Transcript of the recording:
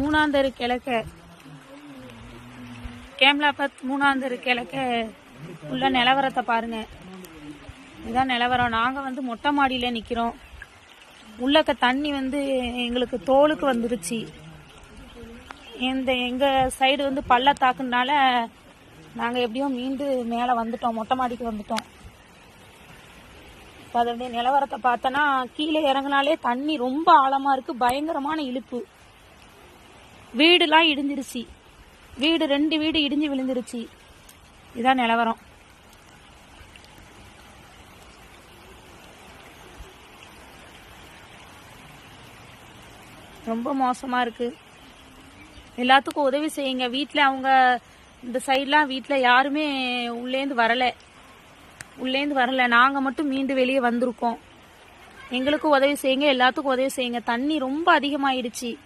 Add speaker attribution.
Speaker 1: மூணாந்தரு கிழக்க. கேம்லாபத் மூணாந்தரு கிழக்க. உள்ள நிலவரத்தை பாருங்க. இதுதான் நிலவரம். நாங்கள் வந்து மொட்டை மாடியில் நிற்கிறோம் உள்ளக்க தண்ணி வந்து எங்களுக்கு தோலுக்கு வந்துருச்சு. இந்த எங்கள் சைடு வந்து பள்ளத்தாக்குனால நாங்கள் எப்படியோ மீண்டு மேலே வந்துட்டோம். மொட்டை மாடிக்கு வந்துட்டோம். இப்போ அதனுடைய நிலவரத்தை பார்த்தோன்னா கீழே இறங்குனாலே தண்ணி ரொம்ப ஆழமாக இருக்குது பயங்கரமான இழுப்பு. வீடுலாம் இடிஞ்சிருச்சு. வீடு ரெண்டு வீடு இடிஞ்சு விழுந்துருச்சு. இதான் நிலவரம். ரொம்ப மோசமாக இருக்குது எல்லாத்துக்கும் உதவி செய்யுங்க. வீட்டில் அவங்க இந்த சைட்லாம் வீட்டில் யாருமே உள்ளேந்து வரலை. உள்ளேந்து வரல. நாங்கள் மட்டும் மீண்டு வெளியே வந்திருக்கோம். எங்களுக்கும் உதவி செய்யுங்க. எல்லாத்துக்கும் உதவி செய்யுங்க. தண்ணி ரொம்ப அதிகமாயிடுச்சு.